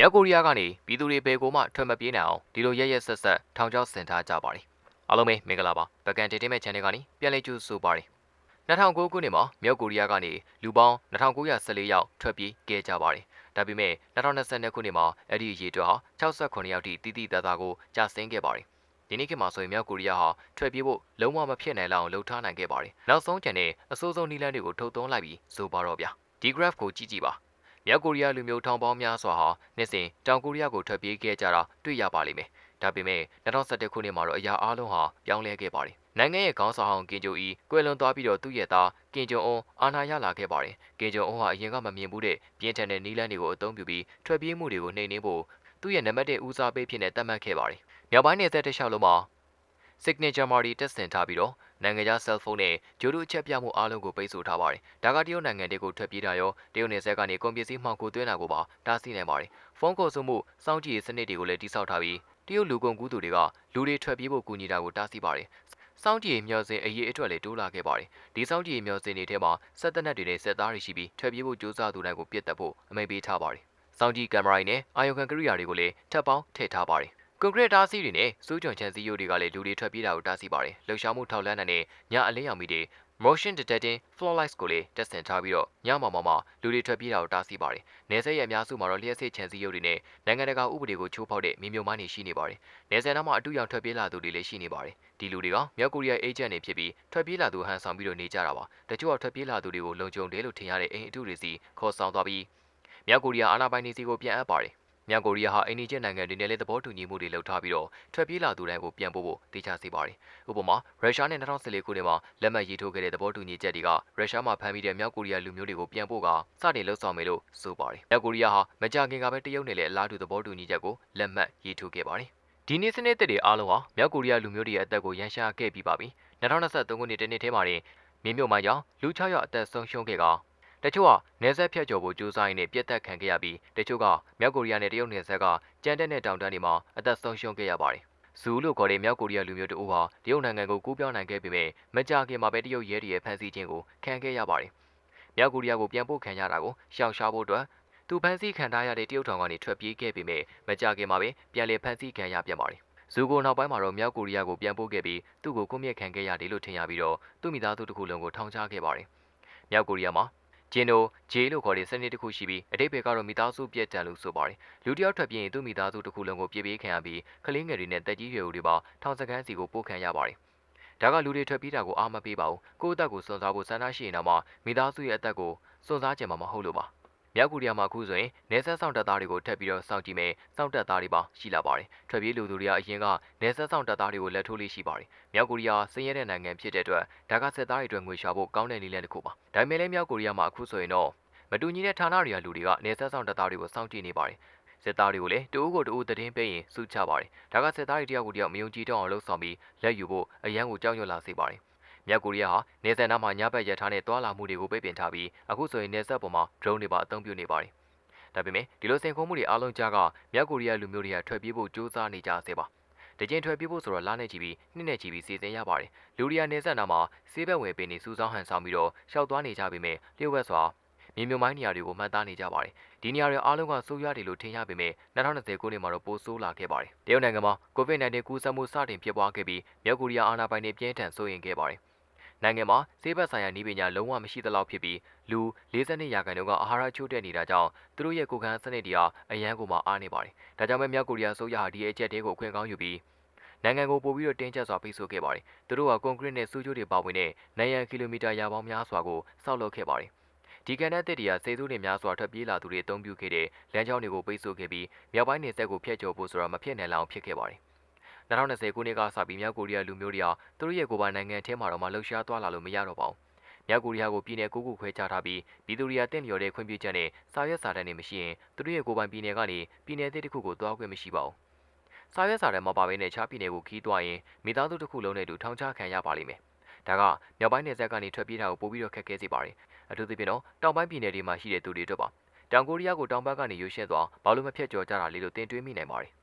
မြောက်ကိုရီးယားကနေပြည်သူတွေဘယ်ကိုမှထွက်မပြေးနိုင်အောင်ဒီလိုရက်ရက်ဆက်ဆက်ထောင်ချောက်ဆင်ထားကြပါတယ်အားလုံးပဲမင်္ဂလာပါပကန်တင်တင်မဲ့ channel ကနေပြန်လည်ကြိုဆိုပါရစေ2009ခုနှစ်မှာမြောက်ကိုရီးယားကနေလူပေါင်း2914ယောက်ထွက်ပြေးခဲ့ကြပါတယ်ဒါပေမဲ့2022ခုနှစ်မှာအဲ့ဒီအရေးအတွက်ဟာ68ယောက်ထိတိတိတသားကိုကျဆင်းခဲ့ပါတယ်ဒီနေ့ခေတ်မှာဆိုရင်မြောက်ကိုရီးယားဟာထွက်ပြေးဖို့လုံးဝမဖြစ်နိုင်လောက်အောင်လှုပ်ထားနိုင်ခဲ့ပါတယ်နောက်ဆုံးကျန်တဲ့အစိုးဆုံးနီလန်းတွေကိုထုတ်သွင်းလိုက်ပြီးဆိုပါတော့ဗျာဒီ graph ကိုကြည့်ကြည့်ပါ မြောက်ကိုရီးယားလူမျိုးထောင်ပေါင်းများစွာဟာနှစ်စဉ်တောင်ကိုရီးယားကိုထွက်ပြေးခဲ့ကြတာတွေ့ရပါလိမ့်မယ်။ဒါပေမဲ့2011ခုနှစ်မှာတော့အရာအလုံးဟာပြောင်းလဲခဲ့ပါတယ်။နိုင်ငံရဲ့ခေါင်းဆောင်ဟောင်းကင်ဂျိုအီကွယ်လွန်သွားပြီးတော့သူ့ရဲ့သားကင်ဂျုံအွန်အာဏာရလာခဲ့ပါတယ်။ကင်ဂျုံအွန်ဟာအရင်ကမမြင်ဘူးတဲ့ပြင်းထန်တဲ့နီးလန်းတွေကိုအသုံးပြုပြီးထွက်ပြေးမှုတွေကိုနှိမ်နင်းဖို့သူ့ရဲ့နံပါတ်1ဦးစားပေးဖြစ်နေသတ်မှတ်ခဲ့ပါတယ်။မြောက်ပိုင်းနယ်စပ်တစ်လျှောက်လုံးမှာ signature marty တက်ဆင်ထားပြီးတော့နိုင်ငံခြား cell phone နဲ့ဂျိုဒူအချက်ပြမှုအားလုံးကိုပိတ်ဆို့ထားပါတယ်။ဒါကတရုတ်နိုင်ငံတွေကိုထွက်ပြေးတာရောတရုတ်နယ်စပ်ကနေကုန်ပစ္စည်းမှောင်ခိုသွင်းတာကိုပါတားဆီးနိုင်ပါတယ်။ဖုန်းခေါ်ဆိုမှုစောင့်ကြည့်ရေးစနစ်တွေကိုလည်းတိစောက်ထားပြီးတရုတ်လူကုန်ကူးသူတွေကလူတွေထွက်ပြေးဖို့ကူညီတာကိုတားဆီးပါတယ်။စောင့်ကြည့်ရေးမျှော်စင်အရေးအတွက်လည်းတိုးလာခဲ့ပါတယ်။ဒီစောင့်ကြည့်ရေးမျှော်စင်တွေထဲမှာစက်တနက်တွေနဲ့စက်သားတွေရှိပြီးထွက်ပြေးဖို့ကြိုးစားသူတိုင်းကိုပြစ်တက်ဖို့အမိန့်ပေးထားပါတယ်။စောင့်ကြည့်ကင်မရာတွေနဲ့အာယုံခံကရိယာတွေကိုလည်းထပ်ပေါင်းထည့်ထားပါတယ်။ ကွန်ကရစ်တားစီးတွေနဲ့စူးကြုံချန်စီယိုတွေကလည်းလူတွေထွက်ပြေးတာကိုတားဆီးပါတယ်။လှုပ်ရှားမှုထောက်လှမ်းတဲ့ညအလင်းရောင်မီတွေ motion detecting floodlights ကိုလည်းတက်ဆင်ထားပြီးတော့ညမှာမှာမှာလူတွေထွက်ပြေးတာကိုတားဆီးပါတယ်။နေဆက်ရဲ့အများစုမှာတော့လျှက်စစ်ချန်စီယိုတွေနဲ့နိုင်ငံတကာဥပဒေကိုချိုးဖောက်တဲ့မြေမြုံမိုင်းတွေရှိနေပါတယ်။နေဆက်နောက်မှာအတူရောင်ထွက်ပြေးလာသူတွေလည်းရှိနေပါတယ်။ဒီလူတွေကမြောက်ကိုရီးယားအေဂျင့်တွေဖြစ်ပြီးထွက်ပြေးလာသူဟန်ဆောင်ပြီးတော့နေကြတာပါ။တချို့ကထွက်ပြေးလာသူတွေကိုလုံခြုံတယ်လို့ထင်ရတဲ့အိမ်အတုတွေစီခေါ်ဆောင်သွားပြီးမြောက်ကိုရီးယားအာဏာပိုင်တွေစီကိုပြန်အပ်ပါတယ်။ မြောက်ကိုရီးယားဟာအိန္ဒိယနိုင်ငံတွေနဲ့လည်းသဘောတူညီမှုတွေလုပ်ထားပြီးတော့ထွက်ပြေးလာသူတိုင်းကိုပြန်ပို့ဖို့တေချာစေပါတယ်။ဥပမာရုရှားနဲ့2014ခုနှစ်မှာလက်မှတ်ရေးထိုးခဲ့တဲ့သဘောတူညီချက်တွေကရုရှားမှာဖမ်းမိတဲ့မြောက်ကိုရီးယားလူမျိုးတွေကိုပြန်ပို့ကစတင်လှုပ်ဆောင်မယ်လို့ဆိုပါတယ်။မြောက်ကိုရီးယားဟာမကြာခင်ကပဲတရုတ်နဲ့လည်းအလားတူသဘောတူညီချက်ကိုလက်မှတ်ရေးထိုးခဲ့ပါတယ်။ဒီနေ့စနစ်တွေအားလုံးဟာမြောက်ကိုရီးယားလူမျိုးတွေရဲ့အသက်ကိုရန်ရှာခဲ့ပြီးပါပြီ။2023ခုနှစ်တနှစ်ထဲမှာတင်မြေမြုပ်မိုင်းကြောင့်လူ6ယောက်အသက်ဆုံးရှုံးခဲ့က တချို့ကနယ်စပ်ဖြတ်ကျော်ဖို့ကြိုးစားရင်းနဲ့ပြစ်တက်ခံခဲ့ရပြီးတချို့ကမြောက်ကိုရီးယားနဲ့တရုတ်နယ်စပ်ကကြမ်းတက်တဲ့တောင်တန်းတွေမှာအသက်ဆုံးရှုံးခဲ့ရပါတယ်။ဇူလို့ခေါ်တဲ့မြောက်ကိုရီးယားလူမျိုးတို့ဟာတရုတ်နိုင်ငံကိုကူးပြောင်းနိုင်ခဲ့ပေမဲ့မကြာခင်မှာပဲတရုတ်ရဲတွေရဲ့ဖမ်းဆီးခြင်းကိုခံခဲ့ရပါတယ်။မြောက်ကိုရီးယားကိုပြန်ပို့ခံရတာကိုရှောင်ရှားဖို့အတွက်သူဖမ်းဆီးခံထားရတဲ့တရုတ်ထောင်ကနေထွက်ပြေးခဲ့ပေမဲ့မကြာခင်မှာပဲပြန်လည်ဖမ်းဆီးခံရပြန်ပါတယ်။ဇူကိုနောက်ပိုင်းမှာတော့မြောက်ကိုရီးယားကိုပြန်ပို့ခဲ့ပြီးသူ့ကိုကွပ်မျက်ခံခဲ့ရတယ်လို့ထင်ရပြီးတော့သူ့မိသားစုတစ်ခုလုံးကိုထောင်ချခဲ့ပါတယ်။မြောက်ကိုရီးယားမှာ ဂျင်နိုဂျေလို့ခေါ်တဲ့စနစ်တစ်ခုရှိပြီးအတိတ်ဘယ်ကတော့မိသားစုပြည့်တန်လို့ဆိုပါတယ်လူတယောက်ထွက်ပြေးရင်သူ့မိသားစုတစ်ခုလုံးကိုပြေးပြေးခံရပြီးကလေးငယ်တွေနဲ့တက်ကြီးရွယ်အိုတွေပါထောင်စခန်းစီကိုပို့ခံရပါတယ်ဒါကလူတွေထွက်ပြေးတာကိုအားမပေးပါဘူးကိုယ့်အသက်ကိုစွန့်စားဖို့ဆန္ဒရှိရင်တော့မှမိသားစုရဲ့အသက်ကိုစွန့်စားကြမှာမဟုတ်လို့ပါ မြောက်ကိုရီးယားမှာအခုဆိုရင်နေဆက်ဆောင်တပ်သားတွေကိုထပ်ပြီးတော့စောင့်ကြည့်မယ်စောင့်တပ်သားတွေပါရှိလာပါတယ်ထွက်ပြေးလူသူတွေကအရင်ကနေဆက်ဆောင်တပ်သားတွေကိုလက်ထိုးလေးရှိပါတယ်မြောက်ကိုရီးယားစင်ရဲတဲ့နိုင်ငံဖြစ်တဲ့အတွက်ဒါကစစ်သားတွေအတွက်ငွေရှာဖို့ကောင်းတဲ့နည်းလမ်းတစ်ခုပါဒါပေမဲ့လည်းမြောက်ကိုရီးယားမှာအခုဆိုရင်တော့မတူညီတဲ့ဌာနတွေကလူတွေကနေဆက်ဆောင်တပ်သားတွေကိုစောင့်ကြည့်နေပါတယ်စစ်သားတွေကိုလည်းတအူးကိုတအူးသတင်းပေးရင်စုချပါတယ်ဒါကစစ်သားတွေတယောက်ကိုတယောက်မယုံကြည်တော့အောင်လှုပ်ဆောင်ပြီးလက်ယူဖို့အရန်ကိုကြောက်ရွံ့လာစေပါတယ် မြောက်ကိုရီးယားဟာနေဆက်နားမှာညဘက်ရထားနဲ့တွာလာမှုတွေကိုပိတ်ပင်ထားပြီးအခုဆိုရင်နေဆက်ပေါ်မှာ drone တွေပါအသုံးပြုနေပါတယ်။ဒါပေမဲ့ဒီလိုစင်ခုံမှုတွေအားလုံးကြားကမြောက်ကိုရီးယားလူမျိုးတွေကထွက်ပြေးဖို့ကြိုးစားနေကြဆဲပါ။တကြင်ထွက်ပြေးဖို့ဆိုတော့လာနေကြည့်ပြီးနှစ်နဲ့ကြည့်ပြီးစီစဉ်ရပါတယ်။လူရီယာနေဆက်နာမှာစေးဘက်ဝင်ပင်နေစူးစောင်းဟန်ဆောင်ပြီးတော့ရှောက်သွားနေကြပေမဲ့လျှို့ဝှက်စွာမြေမြုံမိုင်းနေရာတွေကိုမှတ်သားနေကြပါတယ်။ဒီနေရာတွေအားလုံးကဆိုးရွားတယ်လို့ထင်ရပေမဲ့2020ခုနှစ်မှာတော့ပိုဆိုးလာခဲ့ပါတယ်။တရုတ်နိုင်ငံမှာ COVID-19 ကူးစက်မှုစတင်ဖြစ်ပွားခဲ့ပြီးမြောက်ကိုရီးယားအာဏာပိုင်တွေပြင်းထန်စိုးရိမ်ခဲ့ပါတယ်။ နိုင်ငံမှာဆေးဘက်ဆိုင်ရာနည်းပညာလုံးဝမရှိသလောက်ဖြစ်ပြီးလူ42ရာခိုင်နှုန်းကအာဟာရချို့တဲ့နေတာကြောင့်သူတို့ရဲ့ကိုယ်ခံစနစ်တွေဟာအရန်ကိုမှအားနေပါတယ်။ဒါကြောင့်ပဲမြောက်ကိုရီးယားဆိုရဟာဒီအချက်တွေကိုအခွင့်ကောင်းယူပြီးနိုင်ငံကိုပို့ပြီးတော့တင်းကျပ်စွာပိတ်ဆို့ခဲ့ပါတယ်။သူတို့ကကွန်ကရစ်နဲ့စူးကြိုးတွေပါဝင်တဲ့နိုင်ရန်ကီလိုမီတာရာပေါင်းများစွာကိုစောက်လုပ်ခဲ့ပါတယ်။ဒီကန်တဲ့တစ်တွေကစေသူတွေများစွာထွက်ပြေးလာသူတွေအုံပြုခဲ့တဲ့လမ်းကြောင်းတွေကိုပိတ်ဆို့ခဲ့ပြီးမြောက်ပိုင်းနယ်စပ်ကိုဖျက်ကျော်ဖို့ဆိုတာမဖြစ်နိုင်လောက်ဖြစ်ခဲ့ပါတယ်။ 2020ခုနှစ်ကစပြီးမြောက်ကိုရီးယားလူမျိုးတွေဟာသူတို့ရဲ့ကိုယ်ပိုင်နိုင်ငံထဲမှာတော့မှလှုပ်ရှားသွားလာလို့မရတော့ပါဘူး။မြောက်ကိုရီးယားကိုပြည်နယ်ကိုကိုခွဲခြားထားပြီးပြည်သူတွေကတင့်လျော်တဲ့ခွင့်ပြုချက်နဲ့စာရွက်စာတမ်းတွေမရှိရင်သူတို့ရဲ့ကိုယ်ပိုင်ပြည်နယ်ကနေပြည်နယ်တစ်ခုကိုသွားခွင့်မရှိပါဘူး။စာရွက်စာတမ်းမပါဘဲနဲ့ချားပြည်နယ်ကိုခီးသွားရင်မိသားစုတစ်ခုလုံးနဲ့အတူထောင်ချခံရပါလိမ့်မယ်။ဒါကမြောက်ပိုင်းနယ်စပ်ကနေထွက်ပြေးတာကိုပိုပြီးတော့ခက်ခဲစေပါတယ်။အထူးသဖြင့်တော့တောင်ပိုင်းပြည်နယ်တွေမှာရှိတဲ့သူတွေအတွက်ပါ။တောင်ကိုရီးယားကိုတောင်ဘက်ကနေရွှေ့ရှဲသွားဘာလို့မဖြတ်ကျော်ကြတာလဲလို့တင်တွေးမိနိုင်ပါတယ်။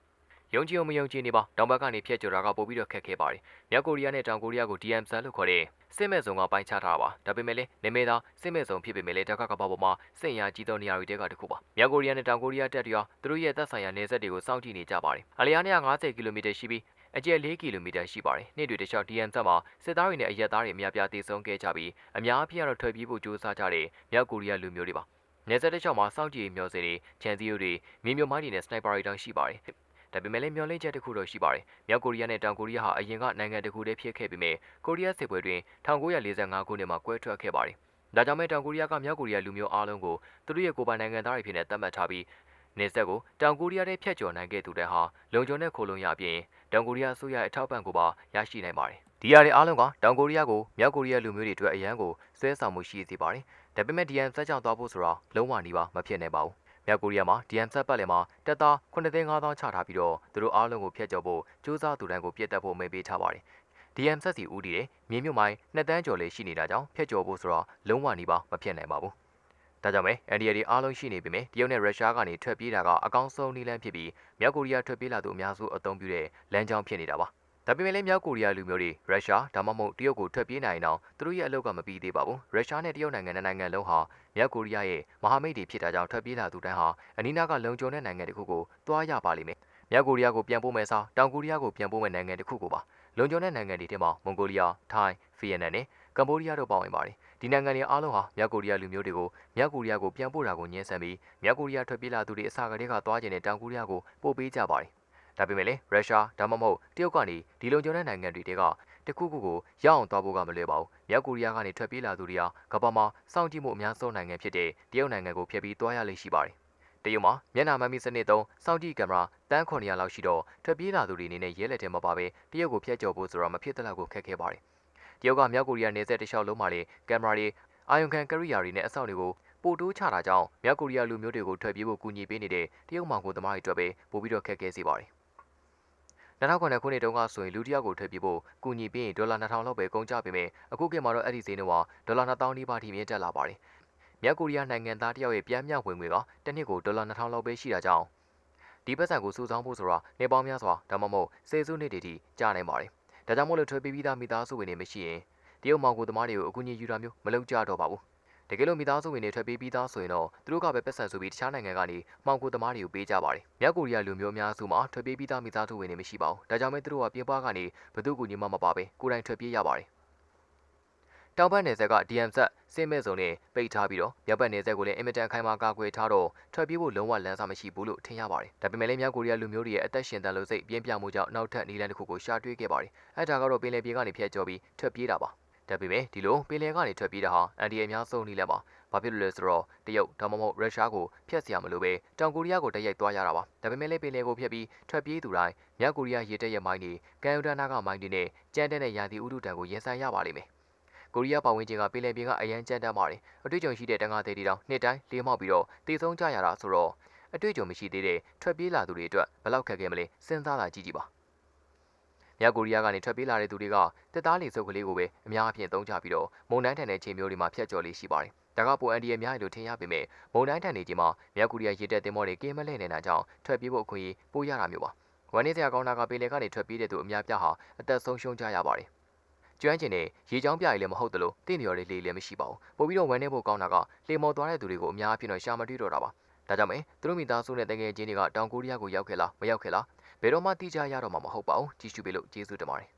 ယုံကြည်အောင်မယုံကြည်နေပါတောင်ဘက်ကနေဖျက်ကျော်တာကပိုပြီးတော့ခက်ခဲပါတယ်မြောက်ကိုရီးယားနဲ့တောင်ကိုရီးယားကို DM ဆန်လို့ခေါ်တဲ့စစ်မဲ့စုံကပိုင်းခြားထားတာပါဒါပေမဲ့လည်းနေမေသားစစ်မဲ့စုံဖြစ်ပေမဲ့လည်းတက္ကကပ္ပပေါ်မှာစစ်ရာကြီးသောနေရာတွေတဲကတစ်ခုပါမြောက်ကိုရီးယားနဲ့တောင်ကိုရီးယားတပ်တွေကသူတို့ရဲ့တပ်ဆိုင်ရာနေဆက်တွေကိုစောင့်ကြည့်နေကြပါတယ်အလျား150ကီလိုမီတာရှိပြီးအကျယ်4ကီလိုမီတာရှိပါတယ်နေ့တွေတစ်လျှောက် DM ဆက်မှာစစ်သားတွေနဲ့အရက်သားတွေအများပြားတည်ဆုံခဲ့ကြပြီးအများအပြားတော့ထွက်ပြေးဖို့ကြိုးစားကြတဲ့မြောက်ကိုရီးယားလူမျိုးတွေပါနေဆက်တစ်လျှောက်မှာစောင့်ကြည့်မျှော်စင်တွေခြံစည်းရိုးတွေမြေမြုပ်မိုင်းတွေနဲ့စနိုက်ပါတွေတောင်ရှိပါတယ် ဒါပေမဲ့လည်းမျောလင့်ချက်တစ်ခုတော့ရှိပါတယ်။မြောက်ကိုရီးယားနဲ့တောင်ကိုရီးယားဟာအရင်ကနိုင်ငံတစ်ခုတည်းဖြစ်ခဲ့ပေမဲ့ကိုရီးယားစစ်ပွဲတွင်1945ခုနှစ်မှာကွဲထွက်ခဲ့ပါတယ်။ဒါကြောင့်မဲတောင်ကိုရီးယားကမြောက်ကိုရီးယားလူမျိုးအားလုံးကိုသူတို့ရဲ့ကိုယ်ပိုင်နိုင်ငံသားတွေဖြစ်နေသတ်မှတ်ထားပြီးနေဆက်ကိုတောင်ကိုရီးယားရဲ့ဖျက်ကျော်နိုင်ခဲ့သူတဲ့ဟာလုံခြုံတဲ့ခိုလုံရပြင်တောင်ကိုရီးယားအစိုးရရဲ့အထောက်ပံ့ကိုပါရရှိနိုင်ပါတယ်။ဒီအရာတွေအားလုံးကတောင်ကိုရီးယားကိုမြောက်ကိုရီးယားလူမျိုးတွေအတွက်အရန်ကိုဆွဲဆောင်မှုရှိစေပါတယ်။ဒါပေမဲ့ DM စက်ကြောင့်သွားဖို့ဆိုတာလုံးဝနေပါမဖြစ်နိုင်ပါဘူး။ မြောက်ကိုရီးယားမှာ DM ဆက်ပတ်လည်မှာတပ်သား9,500ချထားပြီးတော့သူတို့အားလုံးကိုဖျက်ကျော်ဖို့စူးစမ်းသူတိုင်းကိုပြစ်တက်ဖို့မိန့်ပေးထားပါတယ်။ DM ဆက်စီဦးတည်တဲ့မြေမြုပ်မိုင်းနှစ်တန်းကျော်လေးရှိနေတာကြောင့်ဖျက်ကျော်ဖို့ဆိုတော့လုံးဝနေပါမဖြစ်နိုင်ပါဘူး။ဒါကြောင့်ပဲ NDA တွေအားလုံးရှိနေပြီမြဲတရုတ်နဲ့ရုရှားကနေထွက်ပြေးတာကအကောင်းဆုံးနည်းလမ်းဖြစ်ပြီးမြောက်ကိုရီးယားထွက်ပြေးလာသူအများစုအသုံးပြုတဲ့လမ်းကြောင်းဖြစ်နေတာပါ။ ဒါပေမဲ့လည်းမြောက်ကိုရီးယားလူမျိုးတွေရုရှားဒါမှမဟုတ်တရုတ်ကိုထွက်ပြေးနိုင်အောင်သူတို့ရဲ့အလုပ်ကမပြီးသေးပါဘူး။ရုရှားနဲ့တရုတ်နိုင်ငံနိုင်ငံလုံးဟာမြောက်ကိုရီးယားရဲ့မဟာမိတ်တွေဖြစ်တာကြောင့်ထွက်ပြေးလာသူတိုင်းဟာအနီးနားကလုံခြုံတဲ့နိုင်ငံတစ်ခုကိုတွားရပါလိမ့်မယ်။မြောက်ကိုရီးယားကိုပြန်ပို့မယ်စားတောင်ကိုရီးယားကိုပြန်ပို့မယ်နိုင်ငံတစ်ခုကိုပါလုံခြုံတဲ့နိုင်ငံတွေထဲမှာမွန်ဂိုလီးယား၊ထိုင်း၊ဗီယက်နမ်နဲ့ကမ္ဘောဒီးယားတို့ပါဝင်ပါတယ်။ဒီနိုင်ငံတွေအားလုံးဟာမြောက်ကိုရီးယားလူမျိုးတွေကိုမြောက်ကိုရီးယားကိုပြန်ပို့တာကိုညှင်းဆန်ပြီးမြောက်ကိုရီးယားထွက်ပြေးလာသူတွေအစကတည်းကသွားကျင်တဲ့တောင်ကိုရီးယားကိုပို့ပေးကြပါတယ်။ ဒါပေမဲ့လည်းရုရှားဒါမှမဟုတ်တရုတ်ကနေဒီလုံခြုံတဲ့နိုင်ငံတွေတဲကတခုခုကိုရအောင်သွားဖို့ကမလွယ်ပါဘူး။မြောက်ကိုရီးယားကနေထွက်ပြေးလာသူတွေဟာကမ္ဘာမှာစောင့်ကြည့်မှုအများဆုံးနိုင်ငံဖြစ်တဲ့တရုတ်နိုင်ငံကိုဖျက်ပြီးသွားရလိမ့်ရှိပါတယ်။တရုတ်မှာမျက်နှာမှန်မီစနစ်သုံးစောင့်ကြည့်ကင်မရာတန်း900လောက်ရှိတော့ထွက်ပြေးလာသူတွေအနေနဲ့ရဲလက်ထဲမှာပါပဲတရုတ်ကိုဖျက်ကျော်ဖို့ဆိုတော့မဖြစ်တဲ့လောက်ကိုခက်ခဲပါတယ်။တရုတ်ကမြောက်ကိုရီးယားနေဆက်တလျှောက်လုံးမှာလေကင်မရာတွေအာယုံခံကရိယာတွေနဲ့အဆောက်တွေကိုပို့တိုးချတာကြောင့်မြောက်ကိုရီးယားလူမျိုးတွေကိုထွက်ပြေးဖို့ကူညီပေးနေတဲ့တရုတ်မောင်ကိုသမားတွေအတွက်ပဲပို့ပြီးတော့ခက်ခဲစေပါတယ် 2009ခုနှစ်တုန်းကဆိုရင်လူတစ်ယောက်ကိုထွက်ပြေးဖို့ကူညီပေးရင်ဒေါ်လာ2000လောက်ပဲကုန်ကျပေမဲ့အခုခေတ်မှာတော့အဲ့ဒီဈေးနှုန်းကဒေါ်လာ2000နီးပါးထိမြင့်တက်လာပါတယ်။မြောက်ကိုရီးယားနိုင်ငံသားတစ်ယောက်ရဲ့ပြန်မြောက်ဝင်ငွေကတစ်နှစ်ကိုဒေါ်လာ2000လောက်ပဲရှိတာကြောင့်ဒီပတ်စံကိုစုဆောင်းဖို့ဆိုတာနေပေါင်းများစွာဒါမှမဟုတ်ဆယ်စုနှစ်တွေထိကြာနိုင်ပါတယ်။ဒါကြောင့်မို့လို့ထွက်ပြေးပြီးသားမိသားစုဝင်တွေမရှိရင်တရုတ်မောင်ကိုသမားတွေကိုအကူအညီယူတာမျိုးမလုပ်ကြတော့ပါဘူး။ တကယ်လို့မိသားစုဝင်တွေထွက်ပြေးပြီးသားဆိုရင်တော့သူတို့ကပဲပတ်စံဆိုပြီးတခြားနိုင်ငံကနေမှောင်ကိုသမားတွေကိုပေးကြပါတယ်။မြောက်ကိုရီးယားလူမျိုးအများစုမှာထွက်ပြေးပြီးသားမိသားစုဝင်တွေမရှိပါဘူး။ဒါကြောင့်မဲသူတို့ကပြင်းပွားကနေဘသူ့ကူညီမှမပါပဲကိုယ်တိုင်ထွက်ပြေးရပါတယ်။တောင်ဘက်နယ်ဆက်က DM ဆက်စင်မဲ့စုံနဲ့ပိတ်ထားပြီးတော့မြောက်ဘက်နယ်ဆက်ကိုလည်းအင်မတန်ခိုင်မာကာကွယ်ထားတော့ထွက်ပြေးဖို့လုံးဝလမ်းစာမရှိဘူးလို့ထင်ရပါတယ်။ဒါပေမဲ့လည်းမြောက်ကိုရီးယားလူမျိုးတွေရဲ့အသက်ရှင်တန်လို့စိတ်ပြင်းပြမှုကြောင့်နောက်ထပ်နည်းလမ်းတစ်ခုကိုရှာတွေ့ခဲ့ပါတယ်။အဲဒါကတော့ပင်လယ်ပြေကနေဖျက်ကျော်ပြီးထွက်ပြေးတာပါ။ ဒါပေမဲ့ဒီလိုပင်လယ်ကနေထွက်ပြေးတာဟာအန်ဒီအများဆုံးနည်းလမ်းပါ။ဘာဖြစ်လို့လဲဆိုတော့တရုတ်ဒါမှမဟုတ်ရုရှားကိုဖျက်ဆီးရမလို့ပဲတောင်ကိုရီးယားကိုတိုက်ရိုက်သွားရတာပါ။ဒါပေမဲ့လည်းပင်လယ်ကိုဖျက်ပြီးထွက်ပြေးသူတိုင်းမြောက်ကိုရီးယားရေတပ်ရဲ့မိုင်းတွေကန်ယူဒနာကမိုင်းတွေနဲ့ကြမ်းတဲ့တဲ့ရာသီဥတုတံကိုရင်ဆိုင်ရပါလိမ့်မယ်။ကိုရီးယားပတ်ဝန်းကျင်ကပင်လယ်ပြင်ကအရန်ကြမ်းတမ်းပါတယ်။အတွေ့အကြုံရှိတဲ့တန်ခါသေးတီတောင်နှစ်တိုင်းလေးမောက်ပြီးတော့တည်ဆုံးကြရတာဆိုတော့အတွေ့အကြုံမရှိသေးတဲ့ထွက်ပြေးလာသူတွေအတွက်ဘယ်လောက်ခက်ခဲမလဲစဉ်းစားတာကြည့်ကြည့်ပါ။ မြောက်ကိုရီးယားကနေထွက်ပြေးလာတဲ့သူတွေကတက်သားလီစုပ်ကလေးကိုပဲအများအပြားသုံးကြပြီးတော့မုန်တိုင်းထန်တဲ့ခြေမျိုးတွေမှာဖျက်ကျော်လေးရှိပါတယ်။ဒါကပိုအန်ဒီရဲ့များရလို့ထင်ရပေမဲ့မုန်တိုင်းထန်နေခြင်းမှာမြောက်ကိုရီးယားရေတပ်သင်္ဘောတွေကင်းမလဲနေတာကြောင့်ထွက်ပြေးဖို့အခွင့်အရေးပိုရတာမျိုးပါ။ဝန်နေစရာကောင်းတာကပင်လယ်ကနေထွက်ပြေးတဲ့သူအများပြားဟာအသက်ဆုံးရှုံးကြရပါတယ်။ကျွမ်းကျင်တဲ့ရေချောင်းပြရည်လည်းမဟုတ်သလိုတင့်လျော်လေးလေးလည်းမရှိပါဘူး။ပို့ပြီးတော့ဝမ်းနေဖို့ကောင်းတာကလေမော်သွားတဲ့သူတွေကိုအများအပြားတော့ရှာမတွေ့တော့တာပါ။ဒါကြောင့်မဲသူတို့မိသားစုနဲ့တကယ်ချင်းတွေကတောင်ကိုရီးယားကိုရောက်ခဲ့လားမရောက်ခဲ့လား ဘယ်တော့မှတိကျရတော့မှာမဟုတ်ပါဘူး။ကြည့်ရှုပေးလို့ကျေးဇူးတင်ပါတယ်